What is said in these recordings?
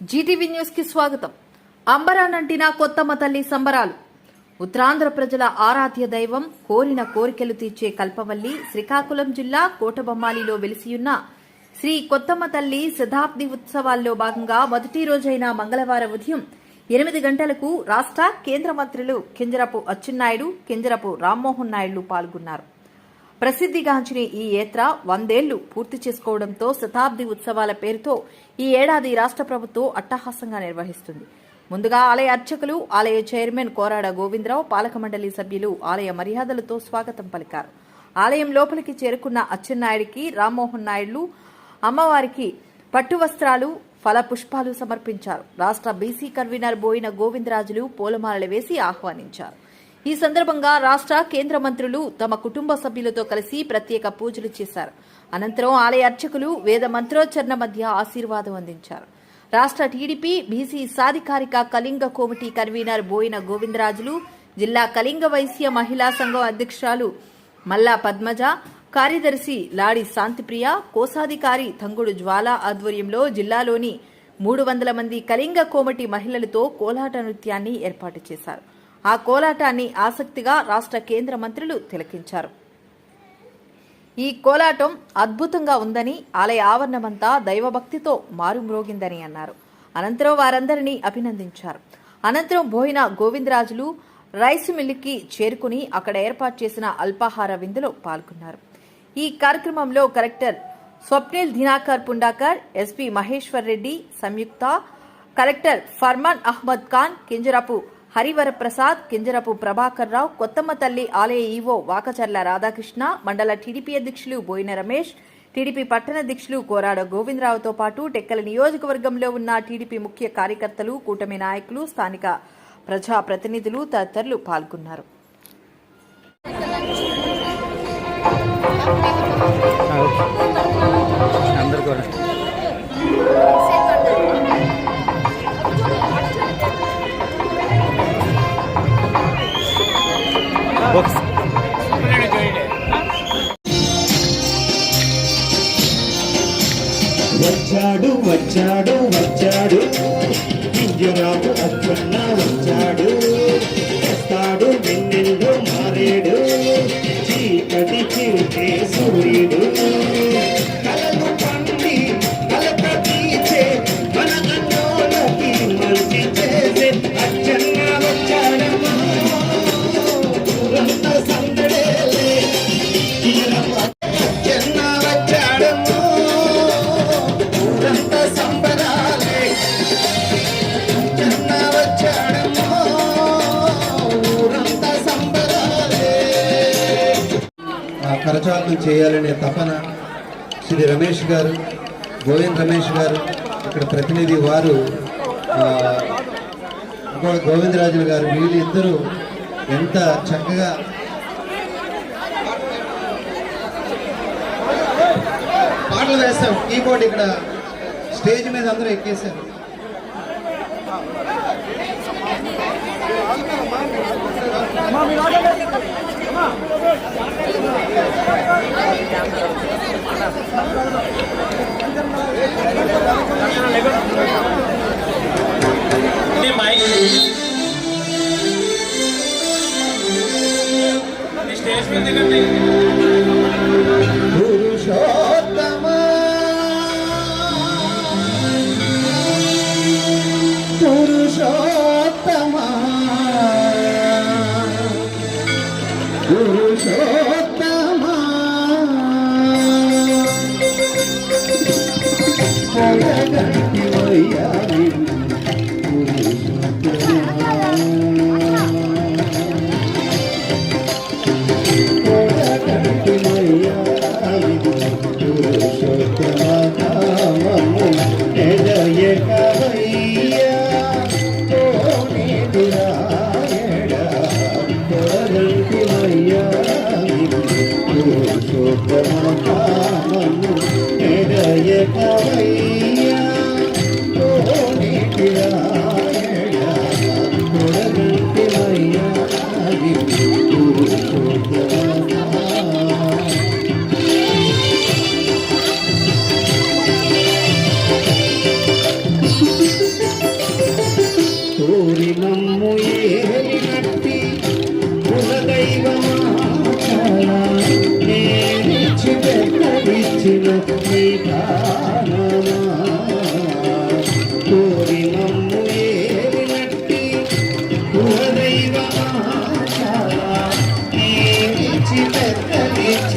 Zee TV న్యూస్కి స్వాగతం అంబరానంటిన కొత్తమ్మ తల్లి సంబరాలు. ఉత్తరాంధ్ర ప్రజల ఆరాధ్య దైవం కోరిన కోరికలు తీర్చే కల్పవల్లి శ్రీకాకుళం జిల్లా కోటబొమ్మాలిలో వెలిసియున్న శ్రీ కొత్తమ్మ తల్లి శతాబ్ది ఉత్సవాల్లో భాగంగా మొదటి రోజైన మంగళవారం ఉదయం ఎనిమిది గంటలకు రాష్ట్ర కేంద్ర మంత్రులు కింజరపు అచ్చెన్నాయుడు కింజరపు రామ్మోహన్ నాయుడు పాల్గొన్నారు. ప్రసిద్ధిగాంచిన ఈ యాత్ర వందేళ్ళు పూర్తి చేసుకోవడంతో శతాబ్ది ఉత్సవాల పేరుతో ఈ ఏడాది రాష్ట్ర ప్రభుత్వం అట్టహాసంగా నిర్వహిస్తుంది. ముందుగా ఆలయ అర్చకులు ఆలయ చైర్మన్ కోరాడ గోవిందరావు పాలక మండలి సభ్యులు ఆలయ మర్యాదలతో స్వాగతం పలికారు. ఆలయం లోపలికి చేరుకున్న అచ్చెన్నాయుడికి రామ్మోహన్ నాయుడు అమ్మవారికి పట్టు వస్త్రాలు ఫలపుష్పాలు సమర్పించారు. రాష్ట్ర బీసీ కన్వీనర్ బోయిన గోవిందరాజులు పూలమాలలు వేసి ఆహ్వానించారు. ఈ సందర్భంగా రాష్ట్ర కేంద్ర మంత్రులు తమ కుటుంబ సభ్యులతో కలిసి ప్రత్యేక పూజలు చేశారు. అనంతరం ఆలయ అర్చకులు వేద మంత్రోచ్చరణ మధ్య ఆశీర్వాదం అందించారు. రాష్ట్ర టీడీపీ బీసీ సాధికారిక కళింగ కోమిటీ కన్వీనర్ బోయిన గోవిందరాజులు జిల్లా కళింగ వైశ్య మహిళా సంఘం అధ్యక్షురాలు మల్లా పద్మజ కార్యదర్శి లాడి శాంతిప్రియ కోశాధికారి తంగుడు జ్వాల ఆధ్వర్యంలో జిల్లాలోని మూడు వందల మంది కళింగ కోమటి మహిళలతో కోలాట నృత్యాన్ని ఏర్పాటు చేశారు. ఆ కోలాటాన్ని ఆసక్తిగా రాష్ట్ర కేంద్ర మంత్రులు తిలకించారు. ఈ కోలాటం అద్భుతంగా ఉందని ఆలయ ఆవరణమంతా దైవభక్తితో మారుమ్రోగిందని అన్నారు. అనంతరం వారందరినీ అభినందించారు. అనంతరం బోయిన గోవిందరాజులు రైస్ మిల్లుకి చేరుకుని అక్కడ ఏర్పాటు చేసిన అల్పాహార విందులో పాల్గొన్నారు. ఈ కార్యక్రమంలో కలెక్టర్ స్వప్నిల్ దినాకర్ పుండాకర్ ఎస్పీ మహేశ్వర్ రెడ్డి సంయుక్త కలెక్టర్ ఫర్మాన్ అహ్మద్ ఖాన్ కింజరపు హరివరప్రసాద్ కింజరపు ప్రభాకర్ రావు కొత్తమ్మ తల్లి ఆలయ ఈవో వాకచర్ల రాధాకృష్ణ మండల టీడీపీ అధ్యక్షులు బోయిన రమేష్ టీడీపీ పట్టణ అధ్యక్షులు కోరాడ గోవిందరావుతో పాటు టెక్కల నియోజకవర్గంలో ఉన్న టీడీపీ ముఖ్య కార్యకర్తలు కూటమి నాయకులు స్థానిక ప్రజాప్రతినిధులు తదితరులు పాల్గొన్నారు. అందరు కూడా బాక్స్ వచ్చాడు వచ్చాడు వచ్చాడు. గింజరాపు అచ్చన్న వచ్చాడు. వస్తాడు వెన్నెల్లు మారేడు. చీకటి చిరుతే సూర్యుడు ఆ చేయాలనే తపన శ్రీ రమేష్ గారు గోవింద్ రమేష్ గారు ఇక్కడ ప్రతినిధి వారు ఆ, గారు వీళ్ళిద్దరూ ఎంత చక్కగా పాటలు వేస్తాం. కీబోర్డ్ ఇక్కడ స్టేజ్ మీద అందరూ ఎక్కేశారు. Purushottam Purushottam Purushottam ويا بنتي ويا بنتي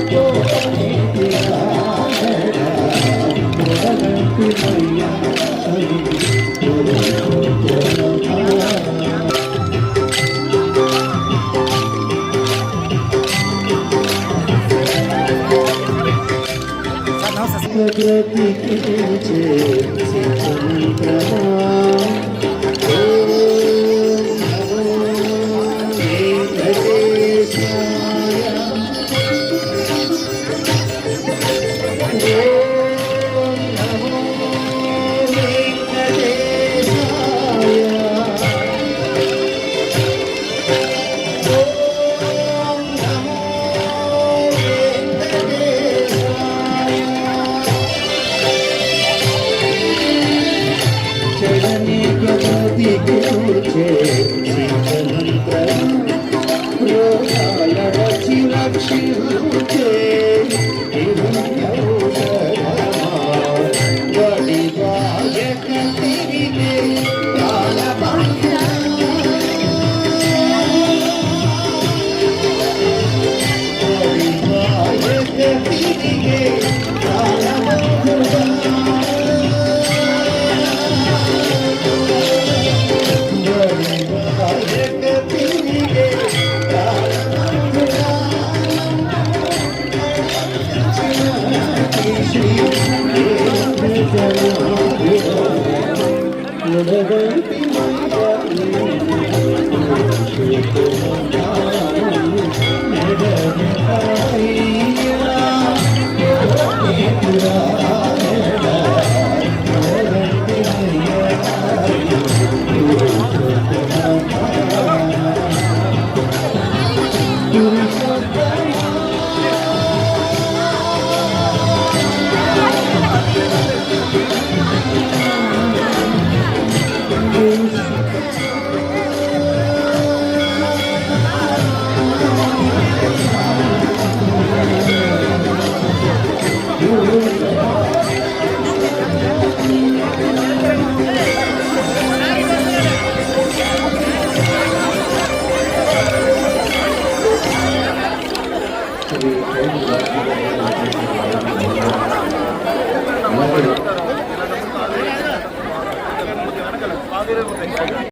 Correct Srinivasu